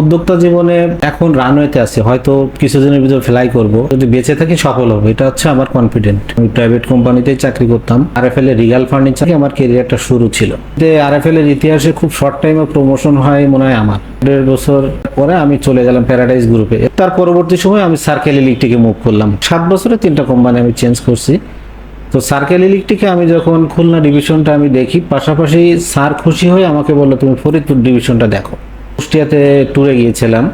উদ্যোক্তা জীবনে এখন রানওয়েতে আছি, হয়তো কিছুদিনের ভিতর ফ্লাই করব। যদি বেঁচে থাকি সফল হবে, এটা হচ্ছে আমার কনফিডেন্ট আমি প্রাইভেট কোম্পানিতেই চাকরি করতাম। আরএফএল এর রিগাল ফার্নিচার আমার কেরিয়ারটা শুরু ছিল। যে আরএফএল এর ইতিহাসে খুব শর্ট টাইমে প্রমোশন হয় মনে হয় আমার। দেড় বছর পরে আমি চলে গেলাম প্যারাডাইজ গ্রুপে তার পরবর্তী সময় আমি সার্কেল ইলেকট্রিকে মুভ করলাম। সাত বছরে তিনটা কোম্পানি আমি চেঞ্জ করছি। তো সার্কেল ইলেকট্রিকে আমি যখন খুলনা ডিভিশনটা আমি দেখি, পাশাপাশি স্যার খুশি হয়ে আমাকে বলল, তুমি ফরিদপুর ডিভিশনটা দেখো। কুষ্টিয়াতে ট্যুরে গিয়েছিলাম।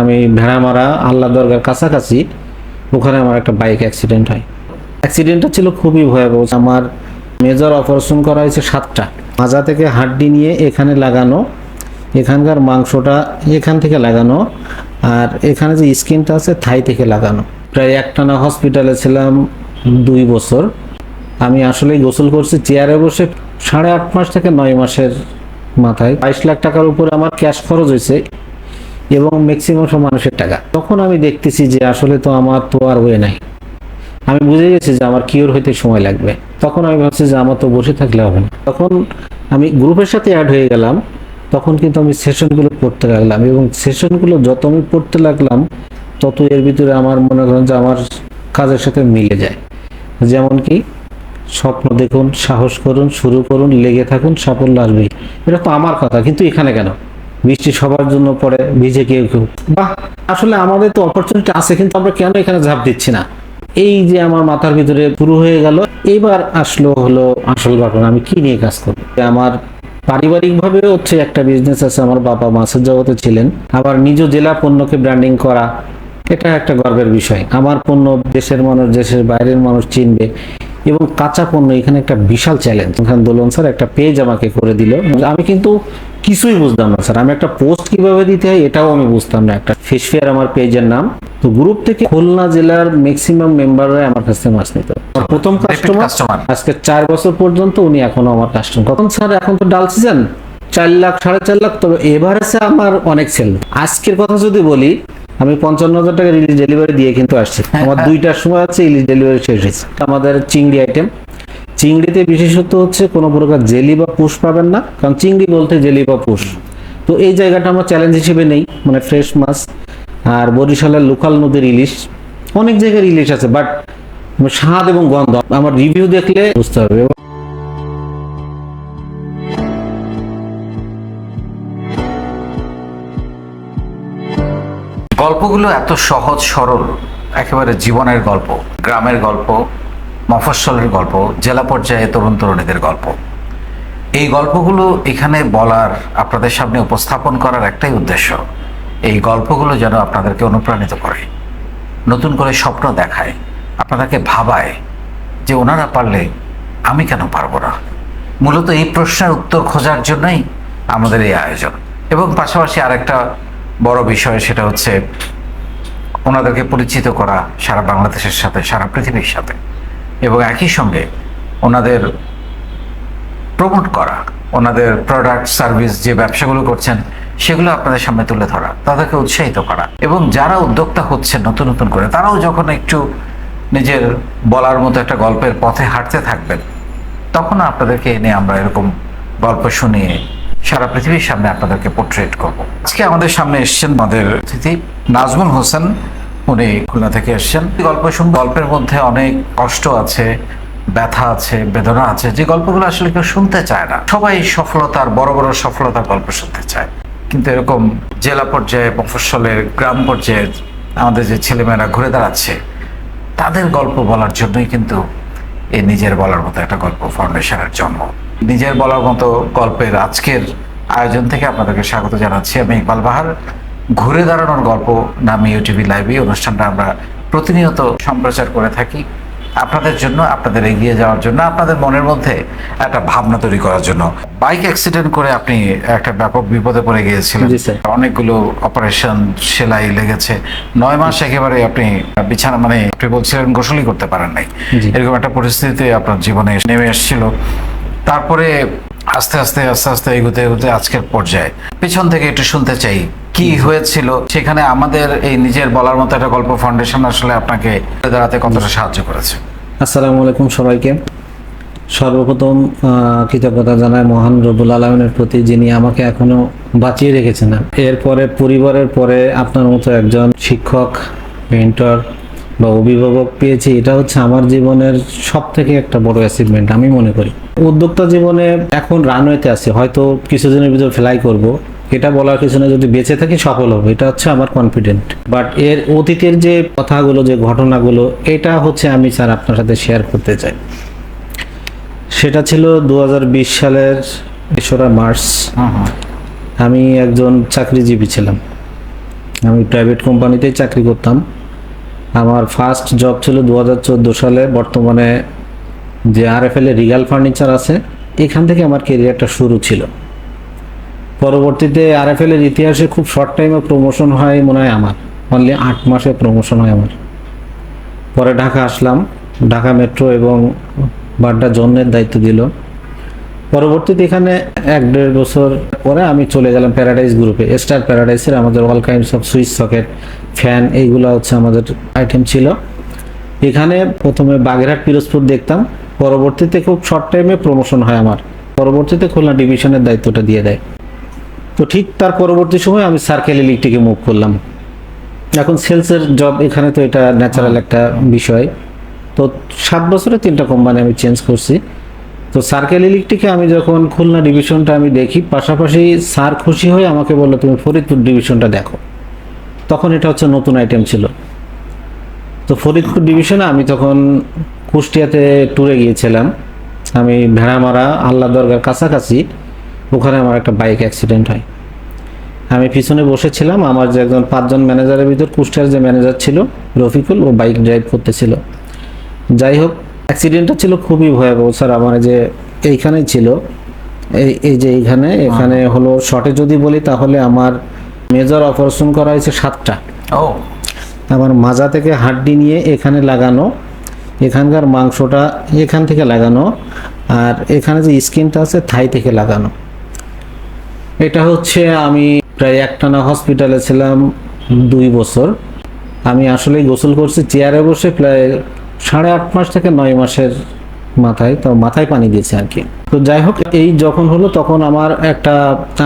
আমি ভেড়ামারা আল্লাহ দরগার কাছাকাছি। ওখানে আমার একটা বাইক অ্যাক্সিডেন্ট হয়। অ্যাক্সিডেন্টটা ছিল খুবই ভয়াবহ। আমার মেজর অপারেশন করা হয়েছে সাতটা। মাজা থেকে হাড্ডি নিয়ে এখানে লাগানো, এখানকার মাংসটা এখান থেকে লাগানো, আর এখানে যে স্কিনটা আছে থাই থেকে লাগানো। প্রায় একটানা হসপিটালে ছিলাম দুই বছর। আমি আসলেই গোসল করছি। চেয়ারে বসে সাড়ে আট মাস থেকে নয় মাসের মাথায়। বাইশ লাখ টাকার উপরে আমার ক্যাশ খরচ হয়েছে এবং ম্যাক্সিমাম সব মানুষের টাকা। তখন আমি দেখতেছি যে আসলে তো আমার তো আর ওয়ে নাই। আমি বুঝে গেছি যে আমার কিওর হইতে সময় লাগবে। তখন আমি ভাবছি যে আমার তো বসে থাকলে হবে না। তখন আমি গ্রুপের সাথে অ্যাড হয়ে গেলাম। তখন কিন্তু আমি সেশনগুলো পড়তে লাগলাম এবং সেশনগুলো যত আমি পড়তে লাগলাম, তত এর ভিতরে আমার মনে করেন যে আমার কাজের সাথে মিলে যায়। যেমন কি স্বপ্ন দেখুন, সাহস করুন, শুরু করুন, লেগে থাকুন, সাফল্য আসবেই। এটা তো আমার কথা, কিন্তু এখানে কেন? বৃষ্টি সবার জন্য পড়ে, ভিজে কেউ কেউ। বাহ, আসলে আমাদের তো অপরচুনিটি আছে, কিন্তু আমরা কেন এখানে ঝাঁপ দিচ্ছি না? এই যে আমার মাথার ভিতরে পুরো হয়ে গেল, এবার আসলো হলো আসল ঘটনা, আমি কি নিয়ে কাজ করব? আমার পারিবারিকভাবে হচ্ছে একটা বিজনেস আছে, আমার বাবা মাছের জগতে ছিলেন। আবার নিজ জেলা পণ্যকে ব্র্যান্ডিং করা, এটা একটা গর্বের বিষয়। আমার পণ্য দেশের মানুষ, দেশের বাইরের মানুষ চিনবে। এবং কাঁচা পণ্য এখানে একটা বিশাল চ্যালেঞ্জ এখানে দোলন স্যার একটা পেজ আমাকে করে দিল। আমি কিন্তু কিছুই বুঝতাম না স্যার। আমি একটা পোস্ট কীভাবে দিতে হয় এটাও আমি বুঝতাম না। একটা ফিশ ফেয়ার আমার পেজের নাম। তো গ্রুপ থেকে খুলনা জেলার ম্যাক্সিমাম মেম্বাররা আমার কাছ থেকে মাছ নিত। প্রথম কাস্টমার আজকে চার বছর পর্যন্ত উনি এখনও আমার কাস্টমার কখন স্যার এখন তো ডাল সিজন চার লাখ সাড়ে চার লাখ তবে এভারেজে আমার অনেক সেল আজকের কথা যদি বলি আমি পঞ্চান্ন হাজার টাকা রিলিজ ডেলিভারি দিয়ে কিন্তু আসছি। আমার দুইটার সময় আছে ইলিশ ডেলিভারি শেষ হয়েছে। আমাদের চিংড়ি আইটেম চিংড়িতে বিশেষত হচ্ছে কোনো প্রকার জেলি বা পুষ পাবেন না কারণ চিংড়ি বলতে জেলি বা পুষ। তো এই জায়গাটা আমার চ্যালেঞ্জ হিসেবে নেই মানে ফ্রেশ মাছ আর বরিশালের লোকাল নদীর ইলিশ। অনেক জায়গার ইলিশ আছে বাট স্বাদ এবং গন্ধ আমার রিভিউ দেখলে বুঝতে হবে। গল্পগুলো এত সহজ, সরল, একেবারে জীবনের গল্প, গ্রামের গল্প, মফস্বলের গল্প, জেলা পর্যায়ে তরুণ তরুণীদের গল্প। এই গল্পগুলো এখানে বলার, আপনাদের সামনে উপস্থাপন করার একটাই উদ্দেশ্য। এই গল্পগুলো যেন আপনাদেরকে অনুপ্রাণিত করে, নতুন করে স্বপ্ন দেখায়, আপনাদেরকে ভাবায় যে ওনারা পারলে আমি কেন পারব না। মূলত এই প্রশ্নের উত্তর খোঁজার জন্যই আমাদের এই আয়োজন। এবং পাশাপাশি আরেকটা বড় বিষয় সেটা হচ্ছে ওনাদেরকে পরিচিত করা সারা বাংলাদেশের সাথে, সারা পৃথিবীর সাথে। এবং একই সঙ্গে ওনাদের প্রমোট করা, ওনাদের প্রোডাক্ট সার্ভিস যে ব্যবসাগুলো করছেন, সেগুলো আপনাদের সামনে তুলে ধরা, তাদেরকে উৎসাহিত করা। এবং যারা উদ্যোক্তা হচ্ছেন নতুন নতুন করে, তারাও যখন একটু নিজের বলার মতো একটা গল্পের পথে হাঁটতে থাকবেন, তখন আপনাদেরকে এনে আমরা এরকম গল্প শুনিয়ে সারা পৃথিবীর সামনে আপনাদেরকে পোর্ট্রেট করব। আজকে আমাদের সামনে এসেছেন আমাদের অতিথি নাজমুল হোসেন। উনি খুলনা থেকে এসেছেন। গল্প শুন গল্পের মধ্যে অনেক কষ্ট আছে, ব্যথা আছে, বেদনা আছে। যে গল্পগুলো আসলে কেউ শুনতে চায় না। সবাই সফলতার, বড় বড় সফলতার গল্প শুনতে চায়। কিন্তু এরকম জেলা পর্যায়ে, মফস্বলের গ্রাম পর্যায়ে আমাদের যে ছেলেমেয়েরা ঘুরে দাঁড়াচ্ছে, তাদের গল্প বলার জন্যই কিন্তু এই নিজের বলার মতো একটা গল্প ফাউন্ডেশনের জন্ম। নিজের বলার মতো গল্পের আজকের আয়োজন থেকে আপনাদেরকে স্বাগত জানাচ্ছি আমি ইকবাল বাহার। ঘুরে দাঁড়ানোর গল্প নামে ইউটিভি লাইভে অনুষ্ঠানটা আমরা প্রতিনিয়ত সম্প্রচার করে থাকি। আপনাদের জন্য আপনাদের এগিয়ে যাওয়ার জন্য আপনাদের মনের মধ্যে একটা ভাবনা তৈরি করার জন্য। বাইক অ্যাক্সিডেন্ট করে আপনি একটা ব্যাপক বিপদে পড়ে গিয়েছিলেন। অনেকগুলো অপারেশন সেলাই লেগেছে। নয় মাস একেবারে আপনি বিছানা মানে আপনি বলছিলেন গোসলই করতে পারেন নাই। এরকম একটা পরিস্থিতিতে আপনার জীবনে নেমে এসেছিল। তারপরে আস্তে আস্তে আস্তে আস্তে এগোতে এগোতে আজকের পর্যায়ে। পেছন থেকে একটু শুনতে চাই কি হয়েছিল? সেখানে আমাদের এই নিজের বলার মতো একটা গল্প ফাউন্ডেশন আসলে আপনাকে দাঁড়াতে কতটা সাহায্য করেছে? আসসালামু আলাইকুম সবাইকে। সর্বপ্রথম কৃতজ্ঞতা জানায় মহান রবুল আলমিনের প্রতি যিনি আমাকে এখনও বাঁচিয়ে রেখেছেন। এরপরে পরিবারের পরে আপনার মতো একজন শিক্ষক মেন্টর বা অভিভাবক পেয়েছি এটা হচ্ছে আমার জীবনের সব থেকে একটা বড় অ্যাচিভমেন্ট আমি মনে করি। উদ্যোক্তা জীবনে এখন রানওয়েতে আছি হয়তো কিছুদিনের ভিতর ফ্লাই করব এটা বলার পিছনে যদি বেঁচে থাকি সফল হবে এটা হচ্ছে আমার কনফিডেন্ট বাট এর অতীতের যে কথাগুলো যে ঘটনাগুলো এটা হচ্ছে আমি স্যার আপনার সাথে শেয়ার করতে চাই। সেটা ছিল দু হাজার বিশ সালের তেসরা মার্চ। আমি একজন চাকরিজীবী ছিলাম। আমি প্রাইভেট কোম্পানিতেই চাকরি করতাম। আমার ফার্স্ট জব ছিল দু হাজার চোদ্দ সালে। বর্তমানে যে আরএফএল এর রিগাল ফার্নিচার আছে, এখান থেকে আমার কেরিয়ারটা শুরু ছিল। পরবর্তীতে আরএফএল এর ইতিহাসে খুব শর্ট টাইমে প্রমোশন হয় মনে হয় আমার। অনলি আট মাসে প্রমোশন হয় আমার। পরে ঢাকা আসলাম। ঢাকা মেট্রো এবং বাড্ডা জন্যের দায়িত্ব দিল। পরবর্তীতে এখানে এক দেড় বছর পরে আমি চলে গেলাম প্যারাডাইস গ্রুপে স্টার প্যারাডাইসের আমাদের all kinds of switch socket fan এইগুলো হচ্ছে আমাদের আইটেম ছিল। এখানে প্রথমে বাগেরহাট পিরোজপুর দেখতাম, পরবর্তীতে খুব শর্ট টাইমে প্রমোশন হয় আমার। পরবর্তীতে খুলনা ডিভিশনের দায়িত্বটা দিয়ে দেয়। তো ঠিক তার পরবর্তী সময় আমি সার্কেল ইলেকট্রিকে মুভ করলাম। এখন সেলসের জব এখানে তো এটা ন্যাচারাল একটা বিষয়। তো সাত বছরে তিনটা কোম্পানি আমি চেঞ্জ করছি। তো সার্কেল ইলেকট্রিকে আমি যখন খুলনা ডিভিশনটা আমি দেখি, পাশাপাশি স্যার খুশি হয়ে আমাকে বলল, তুমি ফরিদপুর ডিভিশনটা দেখো। তখন এটা হচ্ছে নতুন আইটেম ছিল। তো ফরিদপুর ডিভিশনে আমি তখন কুষ্টিয়াতে ট্যুরে গিয়েছিলাম। আমি ভেড়ামারা, আল্লাহ দরগার কাছাকাছি, ওখানে আমার একটা বাইক অ্যাক্সিডেন্ট হয়। আমি পিছনে বসেছিলাম, আমার যে একজন পাঁচজন ম্যানেজারের ভিতর, কুষ্টিয়ার যে ম্যানেজার ছিল, রফিকুল, ও বাইক ড্রাইভ করতেছিল। যাই হোক অ্যাক্সিডেন্টটা ছিল খুবই ভয়াবহ স্যার আমার যে এইখানেই ছিল। এই এই যে এইখানে এখানে হলো শর্টে যদি বলি তাহলে আমার মেজর অপারেশন করা হয়েছে সাতটা। ও। আমার মাজা থেকে হাড্ডি নিয়ে এখানে লাগানো এখানকার মাংসটা এখান থেকে লাগানো আর এখানে যে স্কিনটা আছে থাই থেকে লাগানো। এটা হচ্ছে আমি প্রায় একটানা হসপিটালে ছিলাম দুই বছর। আমি আসলে গোসল করছি চেয়ারে বসে প্রায় সাড়ে আট মাস থেকে নয় মাসের মাথায়, তো মাথায় পানি দিয়েছে আর কি। তো যাই হোক, এই যখন হলো তখন আমার একটা,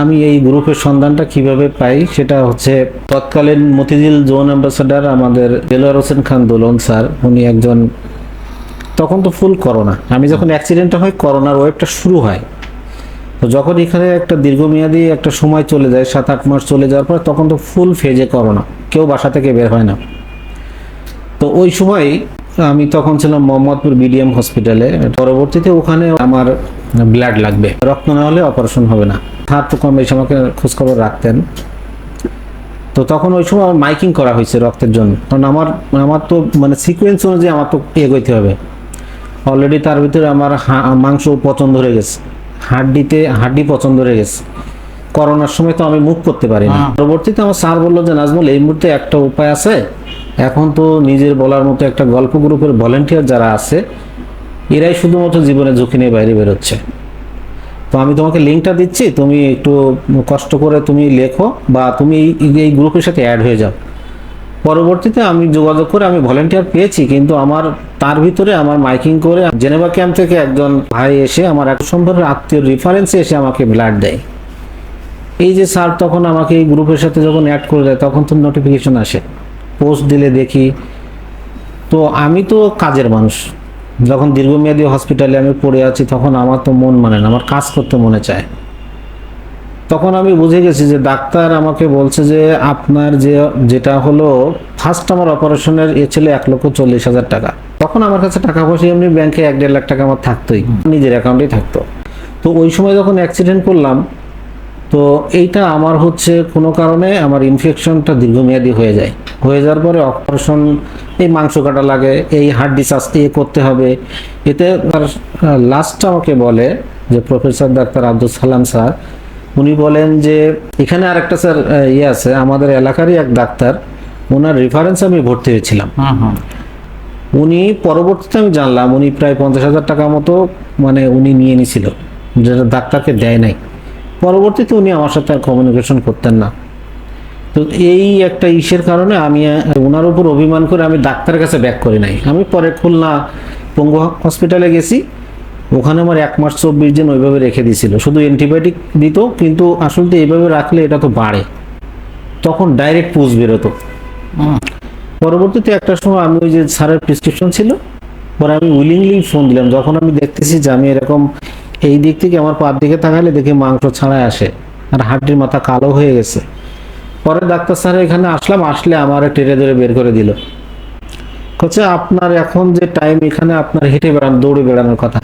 আমি এই গ্রুপের সন্ধানটা কীভাবে পাই সেটা হচ্ছে তৎকালীন মতিঝিল জোন অ্যাম্বাসাডার আমাদের দেলোয়ার হোসেন খান দোলন স্যার, উনি একজন, তখন তো ফুল করোনা আমি যখন অ্যাক্সিডেন্টটা হয় করোনার ওয়েবটা শুরু হয়। তো যখন এখানে একটা দীর্ঘমেয়াদী একটা সময় চলে যায়, সাত আট মাস চলে যাওয়ার পর তখন তো ফুল ফেজে করোনা কেউ বাসা থেকে বের হয় না। তো ওই সময় আমি তখন ছিলাম মোহাম্মদপুর বিডিএম হসপিটালে পরবর্তীতে ওখানে আমার ব্লাড লাগবে। রক্ত না হলে অপারেশন হবে না। স্যার তো কম বেশি আমাকে খোঁজখবর রাখতেন। তো তখন ওই সময় মাইকিং করা হয়েছে রক্তের জন্য। কারণ আমার আমার তো মানে সিকোয়েন্স অনুযায়ী আমার তো এগোইতে হবে। অলরেডি তার ভিতরে আমার মাংস পচন ধরে গেছে। হাড্ডিতে হাড্ডি পচন ধরে গেছে। করোনার সময় তো আমি মুখ করতে পারি না হ্যাঁ। পরবর্তীতে আমার স্যার বলল যে নাজমুল এই মুহূর্তে একটা উপায় আছে? এখন তো নিজের বলার মতো একটা গল্প গ্রুপের ভলেন্টিয়ার যারা আছে, এরাই শুধুমাত্র জীবনে ঝুঁকি নিয়ে বাইরে বেরোচ্ছে। তো আমি তোমাকে লিঙ্কটা দিচ্ছি, তুমি একটু কষ্ট করে তুমি লেখো বা তুমি এই গ্রুপের সাথে অ্যাড হয়ে যাও। পরবর্তীতে আমি যোগাযোগ করে আমি ভলেন্টিয়ার পেয়েছি, কিন্তু আমার, তার ভিতরে আমার মাইকিং করে জেনেভা ক্যাম্প থেকে একজন ভাই এসে আমার এক সম্পর্কের আত্মীয় রেফারেন্সে এসে আমাকে ব্লাড দেয়। এই যে স্যার তখন আমাকে এই গ্রুপের সাথে যখন অ্যাড করে দেয়, তখন তো নোটিফিকেশন আসে। পোস্ট দিলে দেখি। তো আমি তো কাজের মানুষ। যখন দীর্ঘমেয়াদী হসপিটালে আমি পড়ে আছি, তখন আমার তো মন মানে না, আমার কাজ করতে মনে চায়। তখন আমি বুঝে গেছি যে ডাক্তার আমাকে বলছে যে আপনার যে, যেটা হলো ফার্স্ট আমার অপারেশনের এ ছিল এক লক্ষ চল্লিশ হাজার টাকা। তখন আমার কাছে টাকা পয়সা এমনি ব্যাংকে এক দেড় লাখ টাকা আমার থাকতোই। নিজের অ্যাকাউন্টেই থাকতো। তো ওই সময় যখন অ্যাক্সিডেন্ট করলাম তো এইটা আমার হচ্ছে কোনো কারণে আমার ইনফেকশনটা দীর্ঘমেয়াদী হয়ে যায়। হয়ে যাওয়ার পরে অপারেশন এই মাংস কাটা লাগে এই হাড্ডি এ করতে হবে। এতে তার লাস্টটা আমাকে বলে যে professor doctor Abdul Salam sir উনি বলেন যে এখানে আরেকটা স্যার ইয়ে আছে আমাদের এলাকারই এক ডাক্তার ওনার রেফারেন্স আমি ভর্তি হয়েছিলাম। উনি পরবর্তীতে আমি জানলাম উনি প্রায় পঞ্চাশ হাজার টাকা মতো মানে উনি নিয়ে নিছিল যেটা ডাক্তারকে দেয় নাই। পরবর্তীতে উনি আমার সাথে আর কমিউনিকেশন করতেন না। তো এই একটা ইসের কারণে আমি ওনার উপর অভিমান করে আমি ডাক্তারের কাছে ব্যাক করি নাই। আমি পরে খুলনা পঙ্গু হসপিটালে গেছি। ওখানে আমার এক মাস চব্বিশ দিন ওইভাবে রেখে দিয়েছিল। শুধু অ্যান্টিবায়োটিক দিত কিন্তু আসলে এইভাবে রাখলে এটা তো বাড়ে। তখন ডাইরেক্ট পুষ বেরোতো। পরবর্তীতে একটা সময় আমি ওই যে স্যারের প্রেসক্রিপশন ছিল পরে আমি উইলিংলি ফোন দিলাম। যখন আমি দেখতেছি যে আমি এরকম এই দিক থেকে আমার পার দিকে তাকালে দেখি মাংস ছাড়াই আসে। আর হাড্ডির মাথা কালো হয়ে গেছে। পরে ডাক্তার স্যার এখানে আসলাম আসলে আমার টেরে ধরে বের করে দিল। হচ্ছে আপনার এখন যে টাইম এখানে আপনার হেঁটে বেড়ান দৌড়ে বেড়ানোর কথা।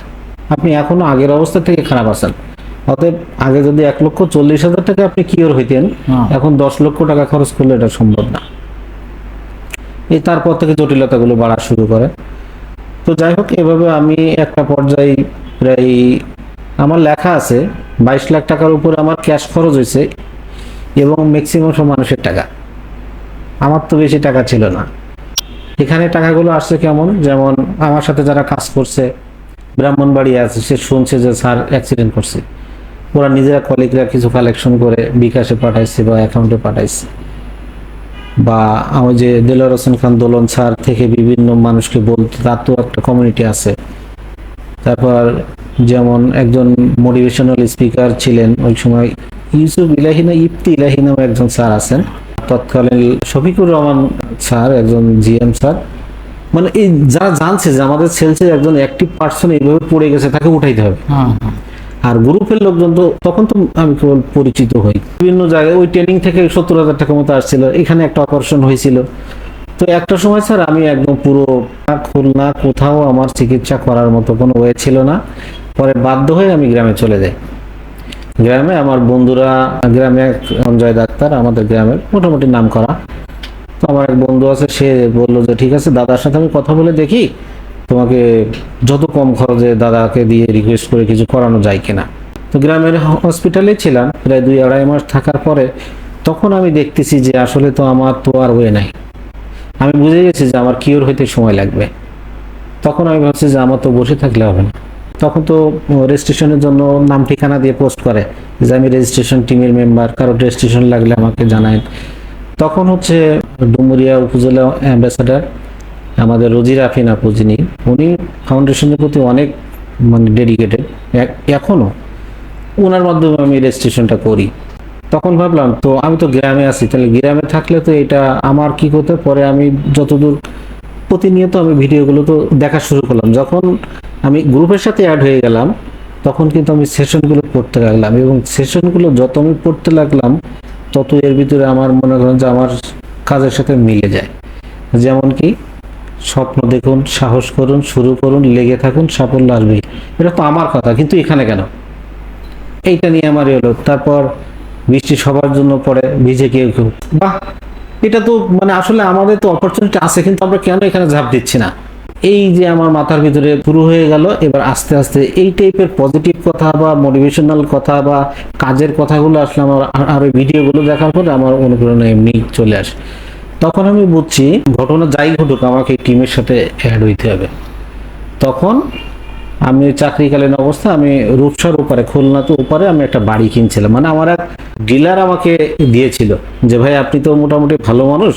আপনি এখনও আগের অবস্থা থেকে খারাপ আছেন। অতএব আগে যদি এক লক্ষ চল্লিশ হাজার টাকা আপনি কিওর হইতেন এখন দশ লক্ষ টাকা খরচ করলে এটা সম্ভব না। এই তারপর থেকে জটিলতাগুলো বাড়া শুরু করে। তো যাই হোক এভাবে আমি একটা পর্যায়ে প্রায় আমার লেখা আছে, বাইশ লাখ টাকার উপরে আমার ক্যাশ খরচ হয়েছে এবং ম্যাক্সিমাম সব মানুষের টাকা। আমার তো বেশি টাকা ছিল না। এখানে টাকাগুলো আসছে কেমন? যেমন আমার সাথে যারা কাজ করছে, ব্রাহ্মণবাড়ি আছে, সে শুনছে যে স্যার অ্যাক্সিডেন্ট করছে। ওরা নিজেরা কলিগরা কিছু কালেকশন করে বিকাশে পাঠাইছে বা অ্যাকাউন্টে পাঠাইছে। বা আমার যে দেলোয়ার হোসেন খান দোলন স্যার থেকে বিভিন্ন মানুষকে বলতে, তার তো একটা কমিউনিটি আছে। তারপর যেমন একজন মোটিভেশনাল স্পিকার ছিলেন ওই সময় ইউসুফ ইলাহি না ইফতি ইলাহি নামে একজন স্যার আছেন। তৎকালীন শফিকুর রহমান স্যার একজন জিএম স্যার। মানে এই যারা জানছে যে আমাদের সেলসের একজন অ্যাক্টিভ পার্সন এইভাবে পড়ে গেছে তাকে উঠাইতে হবে। আর গ্রুপের লোকজন তো তখন তো আমি কেবল পরিচিত হই। বিভিন্ন জায়গায় ওই ট্রেনিং থেকে সত্তর হাজার টাকা মতো আসছিল। এখানে একটা অপারেশন হয়েছিল। তো একটা সময় স্যার আমি একদম পুরো খুলনা কোথাও আমার চিকিৎসা করার মতো কোনো ওয়ে ছিল না। পরে বাধ্য হয়ে আমি গ্রামে চলে যাই। গ্রামে আমার বন্ধুরা, গ্রামে এক সঞ্জয় ডাক্তার, আমাদের গ্রামের মোটামুটি নাম করা তো আমার এক বন্ধু আছে, সে বলল যে, ঠিক আছে, দাদার সাথে আমি কথা বলে দেখি, তোমাকে যত কম খরচে দাদাকে দিয়ে রিকোয়েস্ট করে কিছু করানো যায় কিনা? তো গ্রামের হসপিটালে ছিলাম, প্রায় দুই আড়াই মাস থাকার পরে, তখন আমি দেখতেছি যে, আসলে তো আমার তো আর ওয়ে নাই। আমি বুঝে গেছি যে আমার কিওর হইতে সময় লাগবে। তখন আমি ভাবছি যে আমার তো বসে থাকলে হবে না। তখন তো রেজিস্ট্রেশনের জন্য নাম ঠিকানা দিয়ে পোস্ট করে যে আমি রেজিস্ট্রেশন টিমের মেম্বার কারও রেজিস্ট্রেশন লাগলে আমাকে জানায়। তখন হচ্ছে ডুমুরিয়া উপজেলা অ্যাম্বাসাডার আমাদের রোজির আফিন আপু যিনি, উনি ফাউন্ডেশনের প্রতি অনেক মানে ডেডিকেটেড এখনও ওনার মাধ্যমে আমি রেজিস্ট্রেশনটা করি। তখন ভাবলাম, তো আমি তো গ্রামে আছি, তাহলে গ্রামে থাকলে তো এটা আমার কি করতে পরে আমি যতদূর প্রতিনিয়ত আমি ভিডিওগুলো তো দেখা শুরু করলাম। যখন আমি গ্রুপের সাথে অ্যাড হয়ে গেলাম, তখন কিন্তু আমি সেশনগুলো পড়তে লাগলাম এবং সেশনগুলো যত আমি পড়তে লাগলাম, তত এর ভিতরে আমার মনে করেন যে আমার কাজের সাথে মিলে যায়। যেমন কি, স্বপ্ন দেখুন, সাহস করুন, শুরু করুন, লেগে থাকুন, সাফল্য আসবেই। এটা তো আমার কথা, কিন্তু এখানে কেন? এইটা নিয়ে আমার এলো তারপর বৃষ্টি সবার জন্য পড়ে, ভিজে কেউ কেউ। বাহ, এটা তো মানে আসলে আমাদের তো অপরচুনিটি আছে, কিন্তু আমরা কেন এখানে ঝাঁপ দিচ্ছি না? এই যে আমার মাথার ভিতরে শুরু হয়ে গেল, এবার আস্তে আস্তে এই টাইপের পজিটিভ কথা বা মোটিভেশনাল কথা বা কাজের কথাগুলো আসলে আমার আর- ওই ভিডিওগুলো দেখার পরে আমার অনুপ্রেরণা এমনি চলে আসে। তখন আমি বুঝছি, ঘটনা যাই ঘটুক, আমাকে টিমের সাথে অ্যাড হইতে হবে। তখন আমি চাকরিকালীন অবস্থা আমি রূপসার উপরে, খুলনাতে উপরে আমি একটা বাড়ি কিনছিলাম। মানে আমার এক ডিলার আমাকে দিয়েছিল যে, ভাই, আপনি তো মোটামুটি ভালো মানুষ।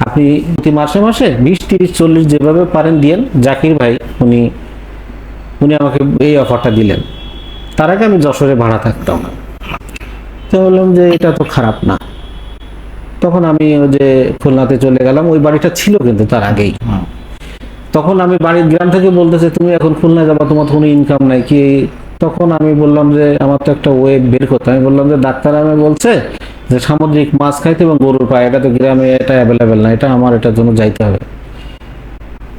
আপনি প্রতি মাসে মাসে বিশ, তিরিশ, চল্লিশ যেভাবে পারেন দিয়েন। জাকির ভাই, উনি উনি আমাকে এই অফারটা দিলেন। তার আগে আমি যশোরে ভাড়া থাকতাম। তো বললাম যে, এটা তো খারাপ না। তখন আমি ওই যে খুলনাতে চলে গেলাম। ওই বাড়িটা ছিল কিন্তু তার আগেই। তখন আমি বাড়ির গ্রাম থেকে বলতেছে, তুমি এখন খুলনা যাবা, তোমার কোনো ইনকাম নাই। কি তখন আমি বললাম যে, আমার তো একটা ওয়েব বের করতে। আমি বললাম যে, ডাক্তার আমি বলছে যে, সামুদ্রিক মাছ খাইতে এবং গরুর পায়ে, এটা তো গ্রামে এটা অ্যাভেলেবেল না, এটা আমার, এটার জন্য যাইতে হবে।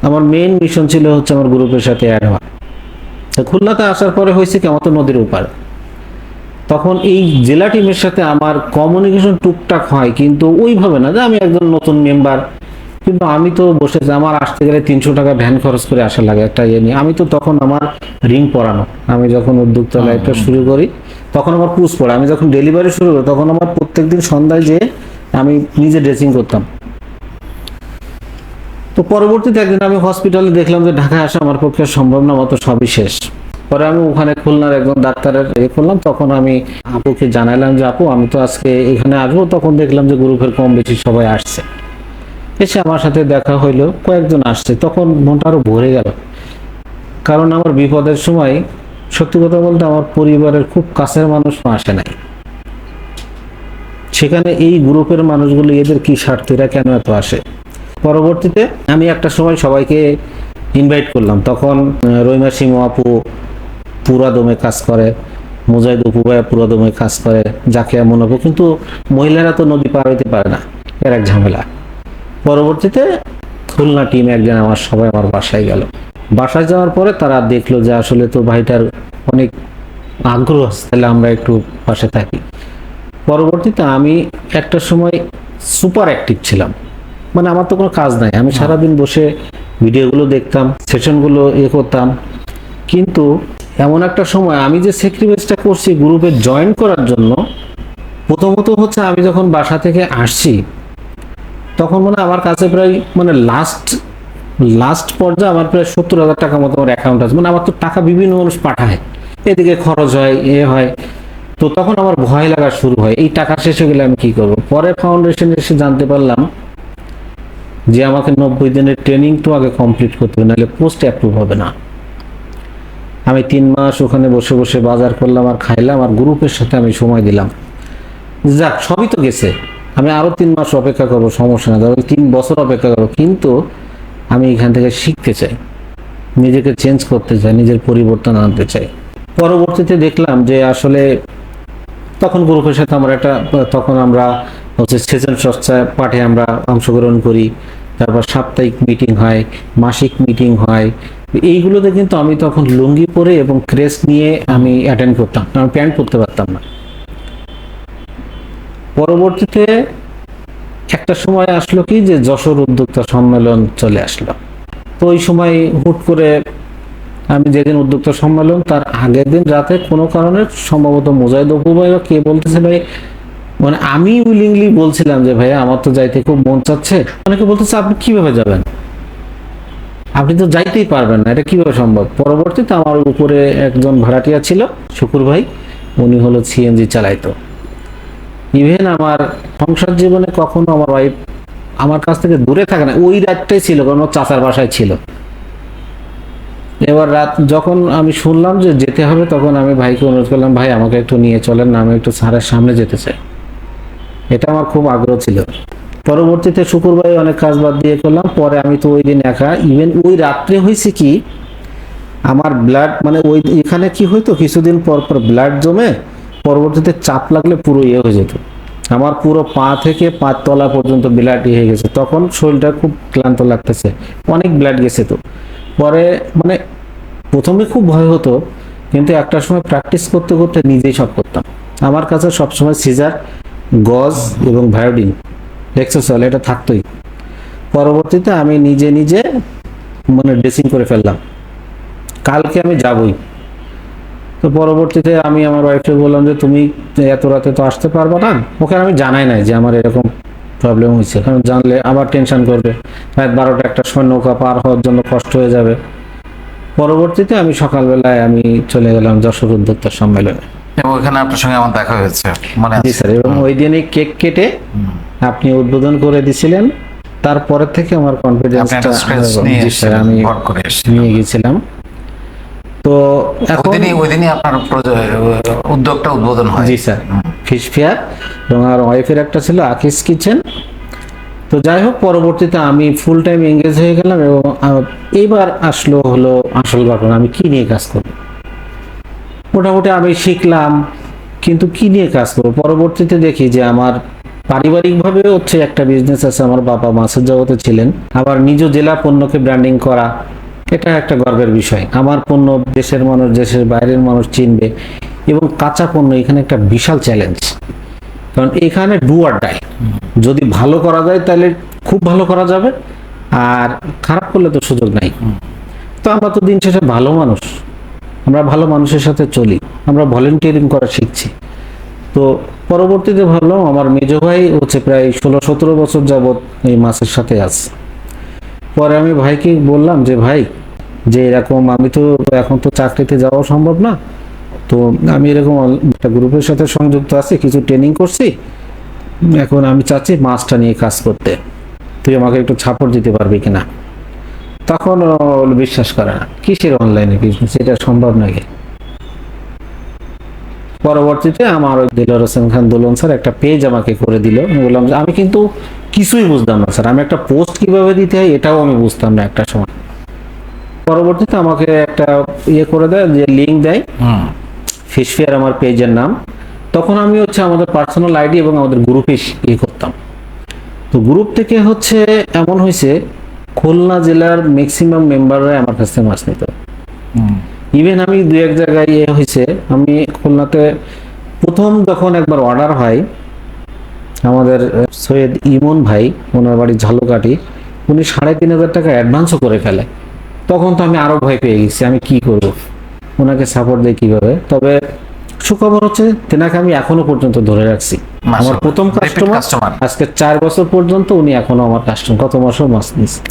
আমার মেইন মিশন ছিল হচ্ছে আমার গ্রুপের সাথে অ্যাড হওয়া। তো খুলনাতে আসার পরে হয়েছে কি, আমার তো নদীর উপার তখন এই জেলা টিমের সাথে আমার কমিউনিকেশন টুকটাক হয়, কিন্তু ওইভাবে না যে, আমি একজন নতুন মেম্বার কিন্তু আমি তো বসে আমার আসতে গেলে তিনশো টাকা ভ্যান খরচ করে আসা লাগে একটা ইয়ে নিয়ে। আমি তো তখন আমার রিং পরানো। আমি যখন উদ্যোক্তা লাইফটা শুরু করি তখন আমার পুষ পড়ে। আমি যখন ডেলিভারি শুরু করি তখন আমার প্রত্যেকদিন সন্ধ্যায় যে আমি নিজে ড্রেসিং করতাম। তো পরবর্তীতে একদিন আমি হসপিটালে দেখলাম যে ঢাকায় আসা আমার পক্ষে সম্ভব না মতো সবই শেষ। পরে আমি ওখানে খুলনার একজন ডাক্তারের ইয়ে করলাম তখন আমি আপুকে জানালাম যে আপু আমি তো আজকে এখানে আসব। তখন দেখলাম যে গ্রুপের কম বেশি সবাই আসছে। এসে আমার সাথে দেখা হইল, কয়েকজন আসছে, তখন মনটা আরও ভরে গেল। কারণ আমার বিপদের সময়, সত্যি কথা বলতে আমার পরিবারের খুব কাছের মানুষ আসে নাই। সেখানে এই গ্রুপের মানুষগুলো এদের কি স্বার্থ, এরা কেন এত আসে? পরবর্তীতে আমি একটা সময় সবাইকে ইনভাইট করলাম। তখন রহিমা সিংহ আপু পুরা দমে কাজ করে, মুজাহিদ উপু ভাইয়া পুরা দমে কাজ করে, জাকিয়া মনোপু কিন্তু মহিলারা তো নদী পার হইতে পারে না, এর এক ঝামেলা। পরবর্তীতে খুলনা টিম একজন আমার সবাই আমার বাসায় গেল। বাসায় যাওয়ার পরে তারা দেখল যে আসলে তো ভাইটার অনেক আগ্রহ আছে তাহলে আমরা একটু পাশে থাকি। পরবর্তীতে আমি একটা সময় সুপার অ্যাক্টিভ ছিলাম। মানে আমার তো কোনো কাজ নাই আমি সারাদিন বসে ভিডিওগুলো দেখতাম সেশনগুলো ইয়ে করতাম। কিন্তু এমন একটা সময় আমি যে স্যাক্রিফাইসটা করছি গ্রুপে জয়েন করার জন্য প্রথমত হচ্ছে আমি যখন বাসা থেকে আসছি তখন মানে আমার কাছে প্রায় মানে লাস্ট লাস্ট পর্যায়ে আমার প্রায় সত্তর হাজার টাকা মতো আমার অ্যাকাউন্ট আছে। মানে আমার তো টাকা বিভিন্ন মানুষ পাঠায়। এদিকে খরচ হয়, এ হয়। তো তখন আমার ভয় লাগা শুরু হয়, এই টাকা শেষ হয়ে গেলে আমি কি করব? পরে ফাউন্ডেশনে এসে জানতে পারলাম যে আমাকে নব্বই দিনের ট্রেনিং তো আগে কমপ্লিট করতে হবে, নাহলে পোস্ট অ্যাপ্রুভ হবে না। আমি তিন মাস ওখানে বসে বসে বাজার করলাম আর খাইলাম আর গ্রুপের সাথে আমি সময় দিলাম। যাক, সবই তো গেছে। আমি আরও তিন মাস অপেক্ষা করব, সমস্যা না ধরো তিন বছর অপেক্ষা করব, কিন্তু আমি এখান থেকে শিখতে চাই। নিজেকে চেঞ্জ করতে চাই, নিজের পরিবর্তন আনতে চাই। পরবর্তীতে দেখলাম যে আসলে তখন গ্রুপের সাথে আমরা একটা, তখন আমরা হচ্ছে সেজন চর্চায় পাঠে আমরা অংশগ্রহণ করি, তারপর সাপ্তাহিক মিটিং হয়, মাসিক মিটিং হয়। এইগুলোতে কিন্তু আমি তখন লুঙ্গি পরে এবং ক্রেস নিয়ে আমি অ্যাটেন্ড করতাম। আমি প্যান্ট পরতে পারতাম না। পরবর্তীতে একটা সময় আসলো কি যে যশোর উদ্যোক্তা সম্মেলন চলে আসলো। তো ওই সময় হুট করে আমি যেদিন উদ্যোক্তা সম্মেলন, তার আগের দিন রাতে কোনো কারণে সম্ভবত মোজাহিদ অপু ভাই বা কে বলতেছে ভাই মানে আমি উইলিংলি বলছিলাম যে ভাই আমার তো যাইতে খুব মন চাচ্ছে। অনেকে বলতেছে, আপনি কীভাবে যাবেন? আপনি তো যাইতেই পারবেন না, এটা কীভাবে সম্ভব? পরবর্তীতে আমার উপরে একজন ভাড়াটিয়া ছিল, শুকুর ভাই, উনি হলো সিএনজি চালাইতো। ইভেন আমার সংসার জীবনে কখনো আমার ওয়াইফ আমার কাছ থেকে দূরে থাকে না। ওই রাতটাই ছিল কারণ চাচার বাসায় ছিল। এবার রাত যখন আমি শুনলাম যে যেতে হবে, তখন আমি ভাইকে অনুরোধ করলাম, ভাই, আমাকে একটু নিয়ে চলেন না, আমি একটু স্যারের সামনে যেতে চাই। এটা আমার খুব আগ্রহ ছিল। পরবর্তীতে শুক্রবার অনেক কাজ বাদ দিয়ে করলাম। পরে আমি তো ওই দিন একা। ইভেন ওই রাত্রে হয়েছে কি, আমার ব্লাড মানে ওই, এখানে কি হইতো, কিছুদিন পর পর ব্লাড জমে পরবর্তীতে চাপ লাগলে পুরো ইয়ে হয়ে যেত। আমার পুরো পা থেকে পাঁচ তলা পর্যন্ত ব্লাড ইয়ে হয়ে গেছে। তখন শরীরটা খুব ক্লান্ত লাগতেছে। অনেক ব্লাড গেছে তো। পরে মানে প্রথমে খুব ভয় হতো, কিন্তু একটা সময় প্র্যাকটিস করতে করতে নিজেই সব করতাম। আমার কাছে সবসময় সিজার গজ এবং ভায়োডিন লেক্সোসল এটা থাকতোই। পরবর্তীতে আমি নিজে নিজে মানে ড্রেসিং করে ফেললাম। কালকে আমি যাবই। তো পরবর্তীতে আমি আমার ওয়াইফকে বললাম যে তুমি এত রাতে তো আসতে পারব না। ওকে আমি জানাই নাই যে আমার এরকম প্রবলেম হয়েছে। কারণ জানলে আবার টেনশন করবে। রাত বারোটা একটা সময় নৌকা পার হওয়ার জন্য কষ্ট হয়ে যাবে। পরবর্তীতে আমি সকালবেলায় আমি চলে গেলাম যশোর উদ্যোক্তা সম্মেলনে। এবং এখানে আপনার সঙ্গে আমার দেখা হয়েছে। মনে জি আছে স্যার এবং ওই দিনে কেক কেটে আপনি উদ্বোধন করে দিছিলেন। তারপরে থেকে আমার কনফিডেন্সটা স্যার আমি নিয়ে গেছিলাম। তো এখন ওই দিনই আপনার উদ্যোগটা উদ্বোধন হয়। জি স্যার। ফিশ ফেয়ার এবং আমার ওয়াইফের একটা ছিল আকিস কিচেন। তো যাই হোক পরবর্তীতে আমি ফুল টাইম এঙ্গেজ হয়ে গেলাম এবং এইবার আসলো হলো আসল ঘটনা আমি কি নিয়ে কাজ করব? মোটামুটি আমি শিখলাম কিন্তু কি নিয়ে কাজ করব? পরবর্তীতে দেখি যে আমার পারিবারিকভাবে হচ্ছে একটা বিজনেস আছে আমার বাবা মাছের জগতে ছিলেন। আবার নিজ জেলা পণ্যকে ব্র্যান্ডিং করা এটা একটা গর্বের বিষয়। আমার পণ্য দেশের মানুষ, দেশের বাইরের মানুষ চিনবে এবং কাঁচা পণ্য এখানে একটা বিশাল চ্যালেঞ্জ কারণ এখানে ডু আর ডাই যদি ভালো করা যায় তাহলে খুব ভালো করা যাবে, আর খারাপ করলে তো সুযোগ নাই। তো আমরা তো দিন শেষে ভালো মানুষ। আমরা ভালো মানুষের সাথে চলি। আমরা ভলেন্টিয়ারিং করা শিখছি। তো পরবর্তীতে ভাবলাম আমার মেজ ভাই হচ্ছে প্রায় ষোলো সতেরো বছর যাবৎ এই মাছের সাথে আছে। পরে আমি ভাইকে বললাম যে, ভাই যে এরকম আমি তো এখন তো চাকরিতে যাওয়া সম্ভব না। তো আমি এরকম একটা গ্রুপের সাথে সংযুক্ত আছি, কিছু ট্রেনিং করছি। এখন আমি চাচ্ছি মাছটা নিয়ে কাজ করতে। তুই আমাকে একটু ছাপড় দিতে পারবি কিনা? তখন বিশ্বাস করে না, কিসের অনলাইনে বিজনেস এটা সম্ভব নাকি? পরবর্তীতে আমার দিলর হোসেন খান দুলন স্যার একটা পেজ আমাকে করে দিল। আমি বললাম যে, আমি কিন্তু কিছুই বুঝতাম না স্যার, আমি একটা পোস্ট কীভাবে দিতে হয় এটাও আমি বুঝতাম না একটা সময়। পরবর্তীতে আমাকে একটা ইয়ে করে দেয় যে লিঙ্ক দেয়। ফিশ আমার পেজের নাম। তখন আমি হচ্ছে আমাদের পার্সোনাল আইডি এবং আমাদের গ্রুপে ইয়ে করতাম। তো গ্রুপ থেকে হচ্ছে এমন হয়েছে খুলনা জেলার ম্যাক্সিমাম মেম্বাররা আমার কাছ থেকে মাছ নিত। ইভেন আমি দু এক জায়গায় ইয়ে হয়েছে আমি খুলনাতে প্রথম যখন একবার অর্ডার হয় আমাদের সৈয়দ ইমন ভাই ওনার বাড়ি ঝালুকাঠি উনি সাড়ে তিন হাজার টাকা অ্যাডভান্সও করে ফেলে। তখন তো আমি আরও ভয় পেয়ে গেছি আমি কি করব? ওনাকে সাপোর্ট দেয় কীভাবে? তবে সুখবর হচ্ছে তেনাকে আমি এখনও পর্যন্ত ধরে রাখছি। আমার প্রথম কাস্টমার। আজকে চার বছর পর্যন্ত উনি এখনও আমার কাস্টমার কত মাসও মাছ নিচ্ছে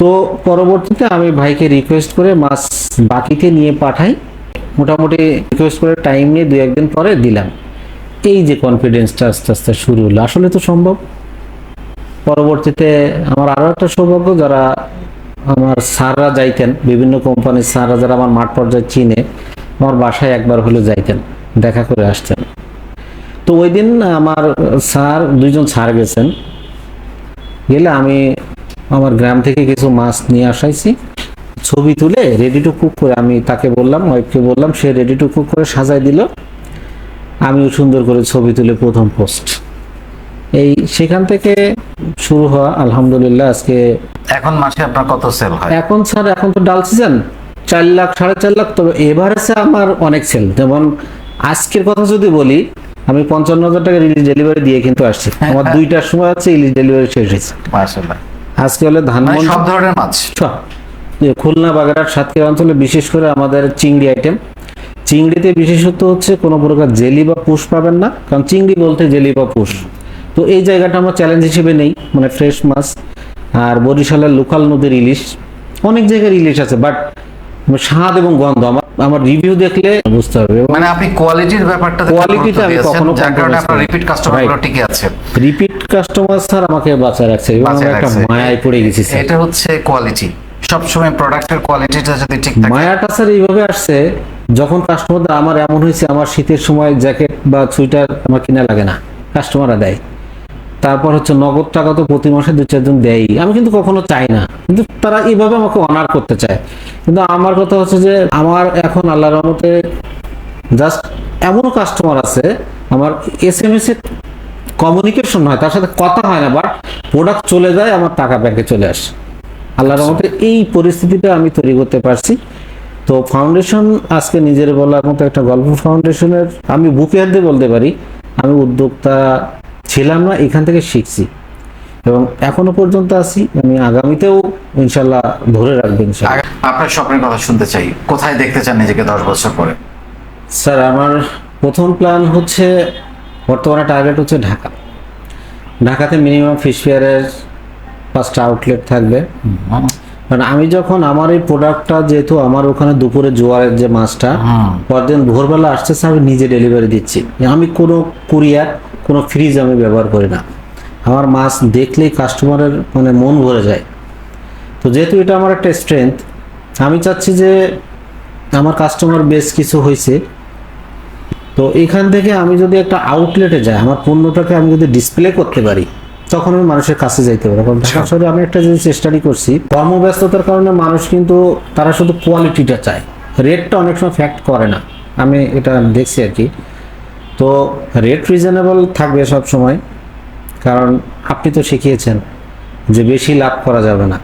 তো পরবর্তীতে আমি ভাইকে রিকোয়েস্ট করে মাছ বাকিতে নিয়ে পাঠাই। মোটামুটি রিকোয়েস্ট করে টাইম নিয়ে দু একদিন পরে দিলাম। এই যে কনফিডেন্সটা আস্তে আস্তে শুরু হলো। আসলে তো সম্ভব। পরবর্তীতে আমার আরও একটা সৌভাগ্য যারা আমার স্যাররা যাইতেন, বিভিন্ন কোম্পানির স্যাররা যারা আমার মাঠ পর্যায়ে চিনে, আমার বাসায় একবার হলে যাইতেন, দেখা করে আসতেন। তো ওই দিন আমার স্যার, দুইজন স্যার গেছেন। গেলে আমি আমার গ্রাম থেকে কিছু মাছ নিয়ে আসাইছি। ছবি তুলে রেডি টু কুক করে আমি তাকে বললাম, ওয়াইফকে বললাম, সে রেডি টু কুক করে সাজাই দিল। আমিও সুন্দর করে ছবি তুলে প্রথম পোস্ট এই সেখান থেকে শুরু হওয়া আলহামদুলিল্লাহ আজকে এখন মাসে আপনার কত সেল হয়? এখন স্যার এখন তো ডাল সিজন চার লাখ সাড়ে চার লাখ তবে এভারেজে আমার অনেক সেল যেমন আজকের কথা যদি বলি আমি পঞ্চান্ন হাজার টাকা ইলিশ ডেলিভারি দিয়ে কিন্তু আসছি। আমার দুইটার সময় ইলিশ ডেলিভারি শেষ হয়েছে। আজকে হলে মানে ধানমন্ডি সব ধরনের মাছ? খুলনা বাগেরহাট সাতক্ষীরা অঞ্চলে বিশেষ করে আমাদের চিংড়ি আইটেম চিংড়িতে বিশেষত হচ্ছে কোনো প্রকার জেলি বা পুষ পাবেন না কারণ চিংড়ি বলতে জেলি বা পুষ। তো এই জায়গাটা আমরা চ্যালেঞ্জ হিসেবে নেই মানে ফ্রেশ মাছ আর বরিশালের লোকাল নদীর ইলিশ অনেক জায়গার ইলিশ আছে বাট স্বাদ এবং গন্ধ আমার আমার রিভিউ দেখলে বুঝতে হবে। মানে আপনি কোয়ালিটির ব্যাপারটা তে আমি কখনো যার কারণে আপনার রিপিট কাস্টমারগুলো Right. টিকে আছে। রিপিট কাস্টমার স্যার আমাকে বাঁচায় রাখছে এবং আমি একটা মায়ায় পড়ে গেছি স্যার এটা হচ্ছে কোয়ালিটি সবসময় প্রোডাক্টের কোয়ালিটিটা যদি ঠিক থাকে মায়াটা স্যার এইভাবে আসছে যখন কাস্টমার আমার এমন হয়েছে আমার শীতের সময় জ্যাকেট বা সুইটার আমার কিনা লাগে না কাস্টমাররা দেয়। তারপর হচ্ছে নগদ টাকা তো প্রতি মাসে দু চারজন দেয়ই। আমি কিন্তু কখনো চাই না। কিন্তু তারা এইভাবে আমাকে অনার করতে চায়। কিন্তু আমার কথা হচ্ছে যে আমার এখন আল্লাহর রহমতে জাস্ট এমনও কাস্টমার আছে আমার এস এম এস এ কমিউনিকেশন হয় তার সাথে কথা হয় না বাট প্রোডাক্ট চলে যায় আমার টাকা ব্যাংকে চলে আসে। আল্লাহর রহমতে এই পরিস্থিতিটা আমি তৈরি করতে পারছি। তো ফাউন্ডেশন আজকে নিজের বলার মতো একটা গল্প ফাউন্ডেশনের আমি বুকে হাত দিয়ে বলতে পারি। আমি উদ্যোক্তা ছিলাম না এখান থেকে শিখছি। এবং এখনও পর্যন্ত আছি আমি আগামীতেও ইনশাল্লাহ ধরে রাখব ইনশাল্লাহ। আপনার স্বপ্নের কথা শুনতে চাই। কোথায় দেখতে চান নিজেকে দশ বছর পরে? স্যার আমার প্রথম প্ল্যান হচ্ছে বর্তমানে টার্গেট হচ্ছে ঢাকা। ঢাকাতে মিনিমাম ফিশ ফেয়ারের পাঁচটা আউটলেট থাকবে। কারণ আমি যখন আমার এই প্রোডাক্টটা যেহেতু আমার ওখানে দুপুরে জোয়ারের যে মাছটা পরদিন ভোরবেলা আসতেছে আমি নিজে ডেলিভারি দিচ্ছি। আমি কোনো কুরিয়ার কোনো ফ্রিজ আমি ব্যবহার করি না। আমার মাছ দেখলেই কাস্টমারের মানে মন ভরে যায়। তো যেহেতু এটা আমার একটা স্ট্রেংথ আমি চাচ্ছি যে আমার কাস্টমার বেশ কিছু হয়েছে। তো এখান থেকে আমি যদি একটা আউটলেটে যাই, আমার পণ্যটাকে আমি যদি ডিসপ্লে করতে পারি, তখন আমি মানুষের কাছে যাইতে পারি কারণ ঢাকা শহরে আমি একটা জিনিস স্টাডি করছি, কর্মব্যস্ততার কারণে মানুষ কিন্তু তারা শুধু কোয়ালিটিটা চায়। রেটটা অনেক সময় ফ্যাক্ট করে না। আমি এটা দেখছি আর কি। তো রেট রিজনেবল থাকবে সব সময় কারণ আপনি তো শিখিয়েছেন যে বেশি লাভ করা যাবে না।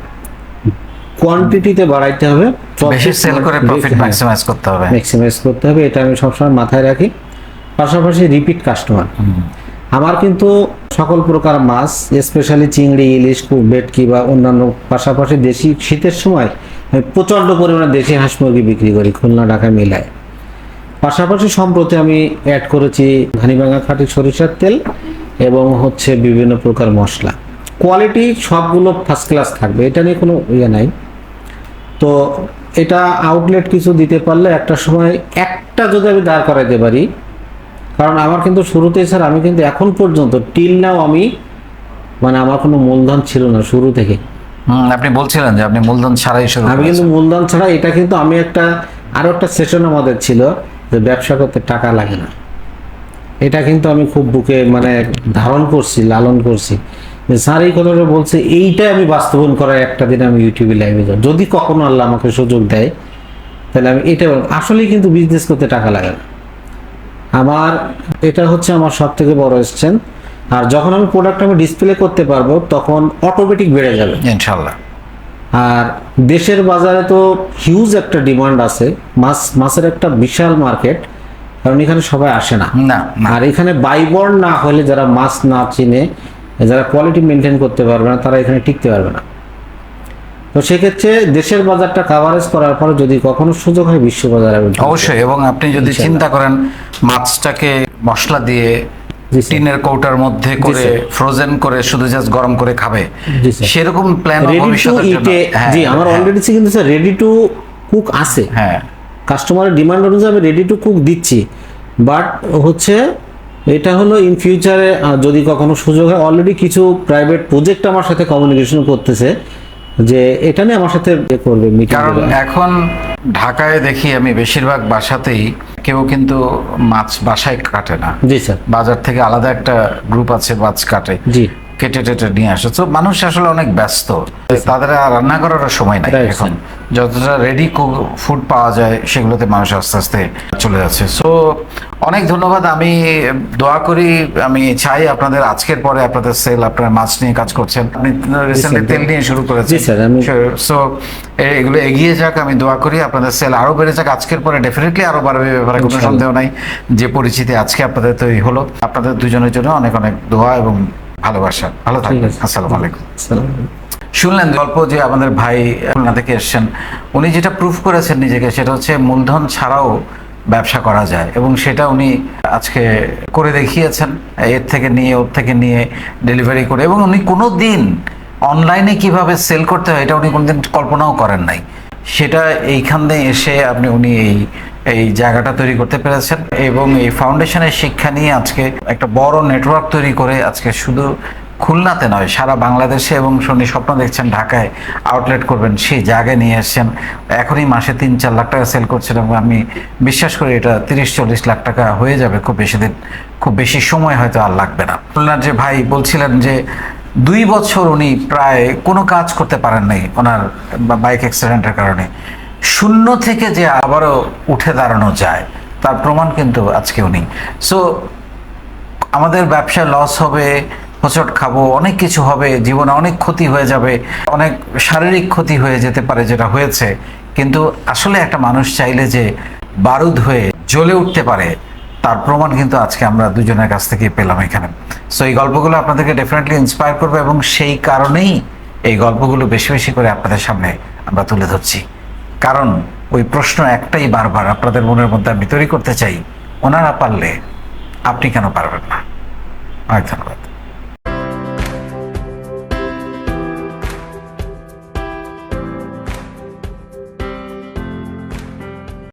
কোয়ান্টিটিতে বাড়াইতে হবে বেশি সেল করে প্রফিট। ম্যাক্সিমাইজ করতে হবে। ম্যাক্সিমাইজ করতে হবে এটা আমি সবসময় মাথায় রাখি। পাশাপাশি রিপিট কাস্টমার আমার কিন্তু সকল প্রকার মাছ স্পেশালি চিংড়ি ইলিশ কু- ভেটকি বা অন্যান্য পাশাপাশি দেশি শীতের সময় আমি প্রচণ্ড পরিমাণে দেশি হাঁস মুরগি বিক্রি করি খুলনা ঢাকা মিলায়। পাশাপাশি সম্প্রতি আমি অ্যাড করেছি ঘানিভাঙা খাঁটি সরিষার তেল এবং হচ্ছে বিভিন্ন প্রকার মশলা। কোয়ালিটি সবগুলো ফার্স্ট ক্লাস থাকবে এটা নিয়ে কোনো ইয়ে নাই। তো এটা আউটলেট কিছু দিতে পারলে একটা সময় একটা যদি আমি দাঁড় করাইতে পারি কারণ আমার কিন্তু শুরুতেই স্যার আমি কিন্তু এখন পর্যন্ত টিল নাও আমি মানে আমার কোনো মূলধন ছিল না শুরু থেকে। আপনি বলছিলেন যে আপনি মূলধন ছাড়াই শুরু আমি কিন্তু মূলধন ছাড়া এটা কিন্তু আমি একটা আরও একটা সেশন আমাদের ছিল। যে ব্যবসা করতে টাকা লাগে না। এটা কিন্তু আমি খুব বুকে মানে ধারণ করছি, লালন করছি। যে স্যার এই কথাটা বলছে, এইটা আমি বাস্তবায়ন করার একটা দিন আমি ইউটিউবে লাইভে যাব। যদি কখনো আল্লাহ আমাকে সুযোগ দেয়, তাহলে আমি এটা আসলেই কিন্তু বিজনেস করতে টাকা লাগে না। আমার, এটা হচ্ছে আমার সব থেকে বড় এসছেন আর যখন আমি প্রোডাক্ট আমি ডিসপ্লে করতে পারব, তখন অটোমেটিক বেড়ে যাবে। ইনশাল্লাহ আর দেশের বাজারে তো হিউজ একটা ডিমান্ড আছে। মাছ মাছের একটা বিশাল মার্কেট কারণ এখানে সবাই আসে না। না আর এখানে বাইবর্ন না হলে যারা মাছ না চিনে যারা কোয়ালিটি মেনটেন করতে পারবে না তারা এখানে টিকতে পারবে না। তো সেক্ষেত্রে দেশের বাজারটা কাভারেজ করার পরে যদি কখনো সুযোগ হয় বিশ্ব বাজারে অবশ্যই এবং আপনি যদি চিন্তা করেন মাছটাকে মশলা দিয়ে। টিনের কৌটার মধ্যে করে ফ্রোজেন করে শুধু জাস্ট গরম করে খাবে। সেরকম প্ল্যান রেডি টু ইটে হ্যাঁ, জি আমার হ্যাঁ, অলরেডি কিন্তু স্যার রেডি টু কুক আছে। হ্যাঁ। কাস্টমারের ডিমান্ড অনুযায়ী আমি রেডি টু কুক দিচ্ছি। বাট হচ্ছে এটা হলো ইন ফিউচারে যদি কখনো সুযোগ হয় অলরেডি কিছু প্রাইভেট প্রজেক্ট আমার সাথে কমিউনিকেশন করতেছে যে এটা নিয়ে আমার সাথে ইয়ে করবে কারণ এখন ঢাকায় দেখি আমি বেশিরভাগ বাসাতেই কেউ কিন্তু মাছ বাসায় কাটে না। জি স্যার। বাজার থেকে আলাদা একটা গ্রুপ আছে মাছ কাটে। জি। কেটে টেটে নিয়ে আসে। তো মানুষ আসলে অনেক ব্যস্ত। তাদের আর রান্না করার সময় নাই এখন। যতটা রেডি ফুড পাওয়া যায় সেগুলোতে মানুষ আস্তে আস্তে চলে যাচ্ছে। সো অনেক ধন্যবাদ। আমি দোয়া করি আমি চাই আপনাদের আজকের পরে আপনাদের সেল আপনারা মাছ নিয়ে কাজ করছেন। আপনি রিসেন্টলি তেল নিয়ে শুরু করেছেন। সো এগুলো এগিয়ে যাক আমি দোয়া করি আপনাদের সেল আরও বেড়ে যাক। আজকের পরে ডেফিনেটলি আরও বাড়বে ব্যাপারে কোনো সন্দেহ নাই। যে পরিচিতি আজকে আপনাদের তৈরি হলো আপনাদের দুজনের জন্য অনেক অনেক দোয়া এবং ভালোবাসা। ভালো থাকবেন। আসসালামু আলাইকুম। শুনলেন গল্প যে আমাদের ভাই খুলনা থেকে এসেছেন, উনি যেটা প্রুফ করেছেন নিজেকে সেটা হচ্ছে মূলধন ছাড়াও ব্যবসা করা যায় এবং সেটা উনি আজকে করে দেখিয়েছেন, এর থেকে নিয়ে ওর থেকে নিয়ে ডেলিভারি করে এবং উনি কোনো দিন অনলাইনে কীভাবে সেল করতে হয় এটা উনি কোনোদিন কল্পনাও করেন নাই। সেটা এইখান দিয়ে এসে আপনি উনি এই এই জায়গাটা তৈরি করতে পেরেছেন এবং এই ফাউন্ডেশনের শিক্ষা নিয়ে আজকে একটা বড় নেটওয়ার্ক তৈরি করে আজকে শুধু খুলনাতে নয়, সারা বাংলাদেশে এবং শনি স্বপ্ন দেখছেন ঢাকায় আউটলেট করবেন, সেই জায়গায় নিয়ে এসছেন। এখনই মাসে তিন, চার লাখ টাকা সেল করছেন এবং আমি বিশ্বাস করি এটা তিরিশ, চল্লিশ লাখ টাকা হয়ে যাবে খুব বেশি দিন, খুব বেশি সময় হয়তো আর লাগবে না। খুলনার যে ভাই বলছিলেন যে দুই বছর উনি প্রায় কোনো কাজ করতে পারেন নাই ওনার বাইক অ্যাক্সিডেন্টের কারণে। শূন্য থেকে যে আবারও উঠে দাঁড়ানো যায়, তার প্রমাণ কিন্তু আজকে উনি। সো আমাদের ব্যবসায় লস হবে হোঁচট খাব, অনেক কিছু হবে, জীবনে অনেক ক্ষতি হয়ে যাবে, অনেক শারীরিক ক্ষতি হয়ে যেতে পারে যেটা হয়েছে। কিন্তু আসলে একটা মানুষ চাইলে যে বারুদ হয়ে জ্বলে উঠতে পারে, তার প্রমাণ কিন্তু আজকে আমরা দুজনের কাছ থেকে পেলাম এখানে। সো এই গল্পগুলো আপনাদেরকে ডেফিনেটলি ইন্সপায়ার করবে এবং সেই কারণেই এই গল্পগুলো বেশি বেশি করে আপনাদের সামনে আমরা তুলে ধরছি। কারণ ওই প্রশ্ন একটাই বারবার আপনাদের মনের মধ্যে আমি তৈরি করতে চাই, ওনারা পারলে আপনি কেন পারবেন না? অনেক ধন্যবাদ।